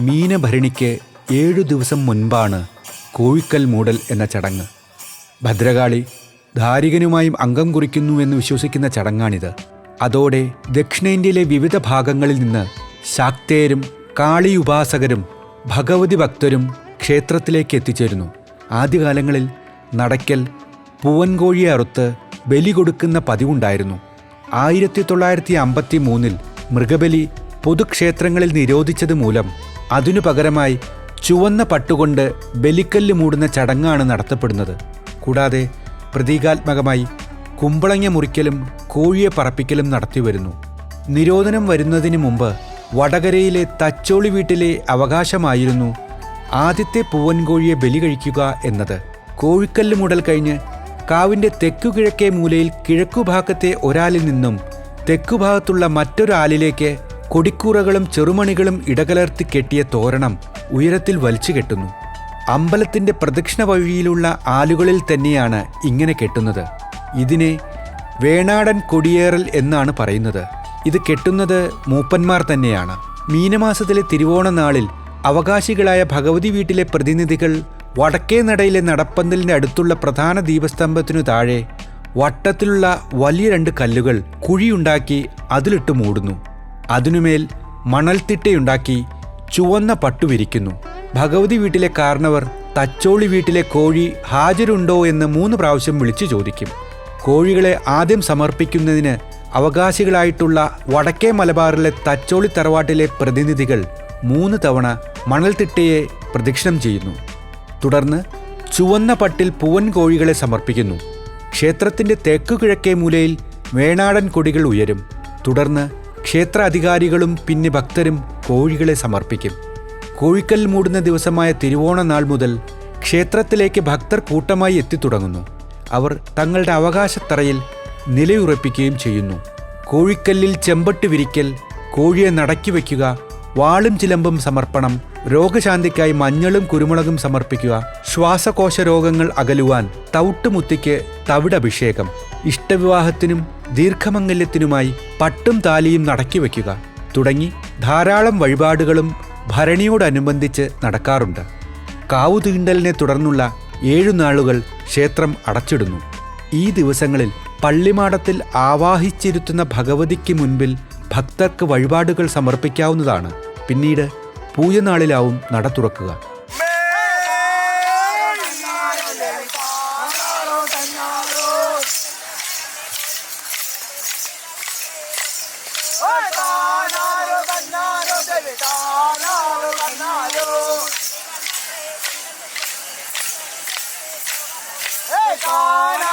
മീനഭരണിക്ക് ഏഴു ദിവസം മുൻപാണ് കോഴിക്കൽ മൂടൽ എന്ന ചടങ്ങ്. ഭദ്രകാളി ധാരികനുമായും അംഗം കുറിക്കുന്നുവെന്ന് വിശ്വസിക്കുന്ന ചടങ്ങാണിത്. അതോടെ ദക്ഷിണേന്ത്യയിലെ വിവിധ ഭാഗങ്ങളിൽ നിന്ന് ശാക്തേരും കാളി ഉപാസകരും ഭഗവതി ഭക്തരും ക്ഷേത്രത്തിലേക്ക് എത്തിച്ചേരുന്നു. ആദ്യകാലങ്ങളിൽ നടക്കൽ പൂവൻകോഴിയെ അറുത്ത് ബലി കൊടുക്കുന്ന പതിവുണ്ടായിരുന്നു. ആയിരത്തി തൊള്ളായിരത്തി അമ്പത്തി മൂന്നിൽ മൃഗബലി പൊതുക്ഷേത്രങ്ങളിൽ നിരോധിച്ചത് മൂലം അതിനു പകരമായി ചുവന്ന പട്ടുകൊണ്ട് ബലിക്കല്ല് മൂടുന്ന ചടങ്ങാണ് നടത്തപ്പെടുന്നത്. കൂടാതെ പ്രതീകാത്മകമായി കുമ്പളങ്ങ മുറിക്കലും കോഴിയെ പറപ്പിക്കലും നടത്തിവരുന്നു. നിരോധനം വരുന്നതിന് മുമ്പ് വടകരയിലെ തച്ചോളി വീട്ടിലെ അവകാശമായിരുന്നു ആദ്യത്തെ പൂവൻകോഴിയെ ബലി കഴിക്കുക എന്നത്. കോഴിക്കല്ല് മുടൽ കഴിഞ്ഞ് കാവിന്റെ തെക്കുകിഴക്കേ മൂലയിൽ കിഴക്കുഭാഗത്തെ ഒരാളിൽ നിന്നും തെക്കുഭാഗത്തുള്ള മറ്റൊരാലിലേക്ക് കൊടിക്കൂറകളും ചെറുമണികളും ഇടകലർത്തി കെട്ടിയ തോരണം ഉയരത്തിൽ വലിച്ചു കെട്ടുന്നു. അമ്പലത്തിന്റെ പ്രദക്ഷിണ വഴിയിലുള്ള ആലുകളിൽ തന്നെയാണ് ഇങ്ങനെ കെട്ടുന്നത്. ഇതിനെ വേണാടൻ കൊടിയേറൽ എന്നാണ് പറയുന്നത്. ഇത് കെട്ടുന്നത് മൂപ്പന്മാർ തന്നെയാണ്. മീനമാസത്തിലെ തിരുവോണ നാളിൽ അവകാശികളായ ഭഗവതി വീട്ടിലെ പ്രതിനിധികൾ വടക്കേ നടയിലെ നടപ്പന്തലിന്റെ അടുത്തുള്ള പ്രധാന ദീപസ്തംഭത്തിനു താഴെ വട്ടത്തിലുള്ള വലിയ രണ്ട് കല്ലുകൾ കുഴിയുണ്ടാക്കി അതിലിട്ട് മൂടുന്നു. അതിനുമേൽ മണൽത്തിട്ടയുണ്ടാക്കി ചുവന്ന പട്ടു വിരിക്കുന്നു. ഭഗവതി വീട്ടിലെ കാരണവർ തച്ചോളി വീട്ടിലെ കോഴി ഹാജരുണ്ടോ എന്ന് മൂന്ന് പ്രാവശ്യം വിളിച്ചു ചോദിക്കും. കോഴികളെ ആദ്യം സമർപ്പിക്കുന്നതിന് അവകാശികളായിട്ടുള്ള വടക്കേ മലബാറിലെ തച്ചോളി തറവാട്ടിലെ പ്രതിനിധികൾ മൂന്ന് തവണ മണൽത്തിട്ടയെ പ്രദക്ഷിണം ചെയ്യുന്നു. തുടർന്ന് ചുവന്ന പട്ടിൽ പൂവൻ കോഴികളെ സമർപ്പിക്കുന്നു. ക്ഷേത്രത്തിന്റെ തെക്കു കിഴക്കേ മൂലയിൽ വേണാടൻ കൊടികൾ ഉയരും. തുടർന്ന് ക്ഷേത്ര അധികാരികളും പിന്നെ ഭക്തരും കോഴികളെ സമർപ്പിക്കും. കോഴിക്കൽ മൂടുന്ന ദിവസമായ തിരുവോണ നാൾ മുതൽ ക്ഷേത്രത്തിലേക്ക് ഭക്തർ കൂട്ടമായി എത്തിത്തുടങ്ങുന്നു. അവർ തങ്ങളുടെ അവകാശത്തറയിൽ നിലയുറപ്പിക്കുകയും ചെയ്യുന്നു. കോഴിക്കല്ലിൽ ചെമ്പട്ട് വിരിക്കൽ കോഴിയെ നടക്കി വയ്ക്കുക വാളും ചിലമ്പും സമർപ്പണം രോഗശാന്തിക്കായി മഞ്ഞളും കുരുമുളകും സമർപ്പിക്കുക ശ്വാസകോശ രോഗങ്ങൾ അകലുവാൻ തവിട്ടുമുത്തിക്ക് തവിടഭിഷേകം ഇഷ്ടവിവാഹത്തിനും ദീർഘമംഗല്യത്തിനുമായി പട്ടും താലിയും നടക്കി വയ്ക്കുക തുടങ്ങി ധാരാളം വഴിപാടുകളും ഭരണിയോടനുബന്ധിച്ച് നടക്കാറുണ്ട്. കാവു തീണ്ടലിനെ തുടർന്നുള്ള ഏഴു നാളുകൾ ക്ഷേത്രം അടച്ചിടുന്നു. ഈ ദിവസങ്ങളിൽ പള്ളിമാടത്തിൽ ആവാഹിച്ചിരുത്തുന്ന ഭഗവതിക്ക് മുൻപിൽ ഭക്തർക്ക് വഴിപാടുകൾ സമർപ്പിക്കാവുന്നതാണ്. പിന്നീട് പൂജനാളിലാവും നട തുറക്കുക. ஆனாலோ கண்ணாலோ காணா